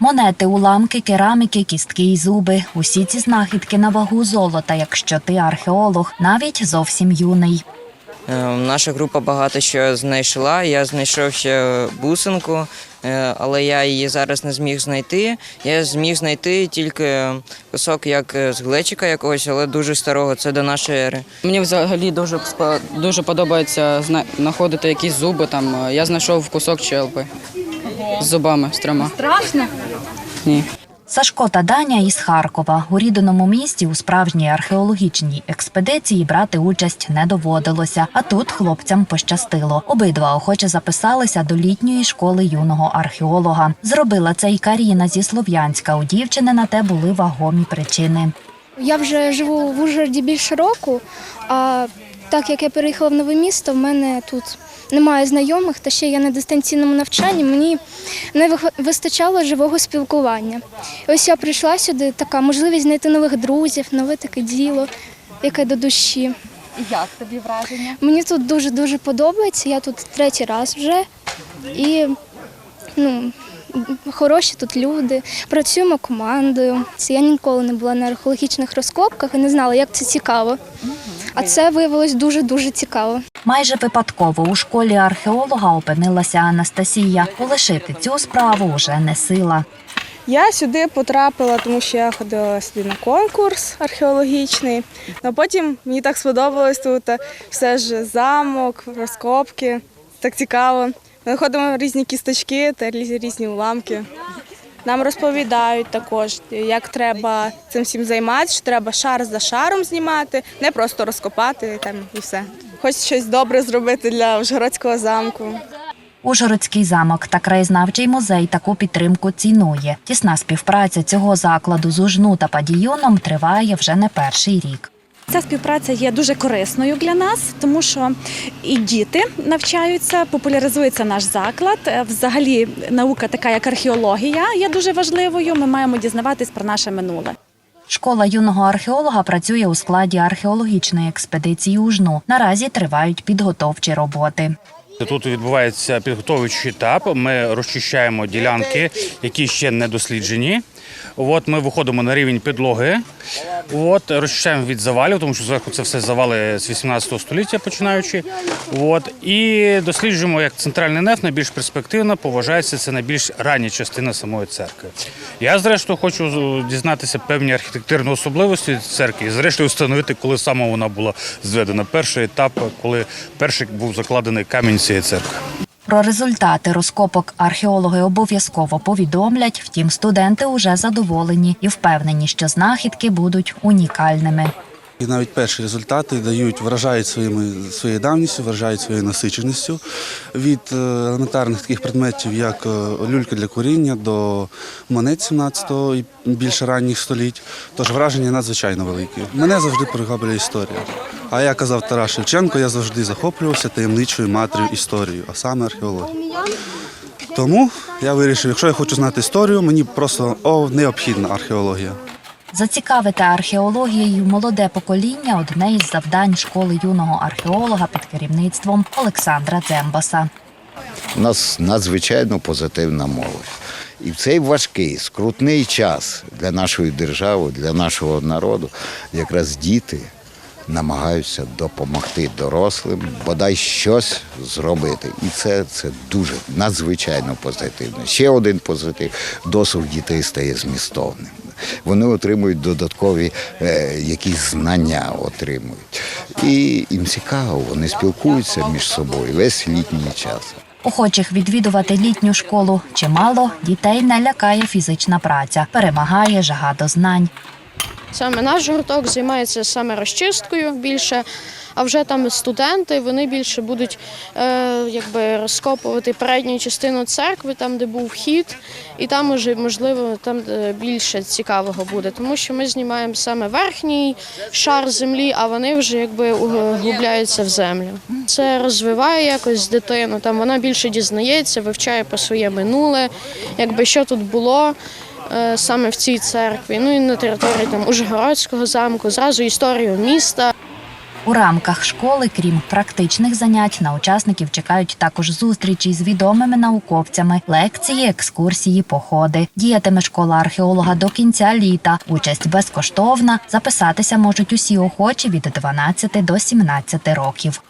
Монети, уламки, кераміки, кістки і зуби. Усі ці знахідки на вагу золота, якщо ти археолог, навіть зовсім юний. Е, Наша група багато що знайшла. Я знайшов ще бусинку, е, але я її зараз не зміг знайти. Я зміг знайти тільки кусок як е, з глечика якогось, але дуже старого. Це до нашої ери. Мені взагалі дуже дуже подобається знаходити якісь зуби. Там я знайшов кусок челпи з зубами з трьома. Страшно? Ні. Сашко та Даня із Харкова у рідному місті у справжній археологічній експедиції брати участь не доводилося. А тут хлопцям пощастило. Обидва охоче записалися до літньої школи юного археолога. Зробила це і Каріна зі Слов'янська. У дівчини на те були вагомі причини. Я вже живу в Ужгороді більше року, а так як я переїхала в нове місто, в мене тут немає знайомих, та ще я на дистанційному навчанні, мені не вистачало живого спілкування. І ось я прийшла сюди, така можливість знайти нових друзів, нове таке діло, яке до душі. Як тобі враження? Мені тут дуже-дуже подобається, я тут третій раз вже. І ну, хороші тут люди, працюємо командою. Я ніколи не була на археологічних розкопках і не знала, як це цікаво. А це виявилось дуже-дуже цікаво. Майже випадково у школі археолога опинилася Анастасія. Полишити цю справу вже не сила. Я сюди потрапила, тому що я ходила сюди на конкурс археологічний. А потім мені так сподобалось тут все ж замок, розкопки. Так цікаво. Ми знаходимо різні кісточки та різні уламки. Нам розповідають також, як треба цим всім займатися, що треба шар за шаром знімати, не просто розкопати там і все. Хоч щось добре зробити для Ужгородського замку. Ужгородський замок та краєзнавчий музей таку підтримку цінує. Тісна співпраця цього закладу з УЖНУ та падійоном триває вже не перший рік. Ця співпраця є дуже корисною для нас, тому що і діти навчаються, популяризується наш заклад. Е, Взагалі, наука, така як археологія, є дуже важливою. Ми маємо дізнаватись про наше минуле. Школа юного археолога працює у складі археологічної експедиції УЖНУ. Наразі тривають підготовчі роботи. Тут відбувається підготовчий етап. Ми розчищаємо ділянки, які ще не досліджені. От ми виходимо на рівень підлоги. От розчищаємо від завалів, тому що зверху це все завали з 18 століття починаючи. От і досліджуємо як центральний неф найбільш перспективна, поважається це найбільш рання частина самої церкви. Я зрештою хочу дізнатися певні архітектурні особливості церкви і зрештою встановити, коли саме вона була зведена. Перший етап, коли перший був закладений камінь цієї церкви. Про результати розкопок археологи обов'язково повідомлять. Втім, студенти уже задоволені і впевнені, що знахідки будуть унікальними. І навіть перші результати дають, вражають своїми своєю давністю, вражають своєю насиченістю від е, елементарних таких предметів, як е, люлька для куріння до монет 17-го і більше ранніх століть. Тож враження надзвичайно великі. Мене завжди приваблює історія. А як казав Тарас Шевченко, я завжди захоплювався таємничою матір'ю історією, а саме археологією. Тому я вирішив, якщо я хочу знати історію, мені просто необхідна археологія. Зацікавити археологією молоде покоління одне із завдань школи юного археолога під керівництвом Олександра Дзембаса. У нас надзвичайно позитивна молодь. І в цей важкий, скрутний час для нашої держави, для нашого народу, якраз діти намагаються допомогти дорослим, бодай щось зробити. І це, це дуже надзвичайно позитивно. Ще один позитив досвід дітей стає змістовним. Вони отримують додаткові е, якісь знання, отримують. І їм цікаво, вони спілкуються між собою весь літній час. Охочих відвідувати літню школу чимало, дітей не лякає фізична праця, перемагає жага до знань. Саме наш гурток займається саме розчисткою більше, а вже там студенти вони більше будуть е, якби розкопувати передню частину церкви, там де був вхід, і там уже можливо там більше цікавого буде, тому що ми знімаємо саме верхній шар землі, а вони вже якби углубляються в землю. Це розвиває якось дитину. Там вона більше дізнається, вивчає про своє минуле, якби що тут було е, саме в цій церкві. Ну і на території там Ужгородського замку, зразу історію міста. У рамках школи, крім практичних занять, на учасників чекають також зустрічі з відомими науковцями, лекції, екскурсії, походи. Діятиме школа археолога до кінця літа. Участь безкоштовна. Записатися можуть усі охочі від 12 до 17 років.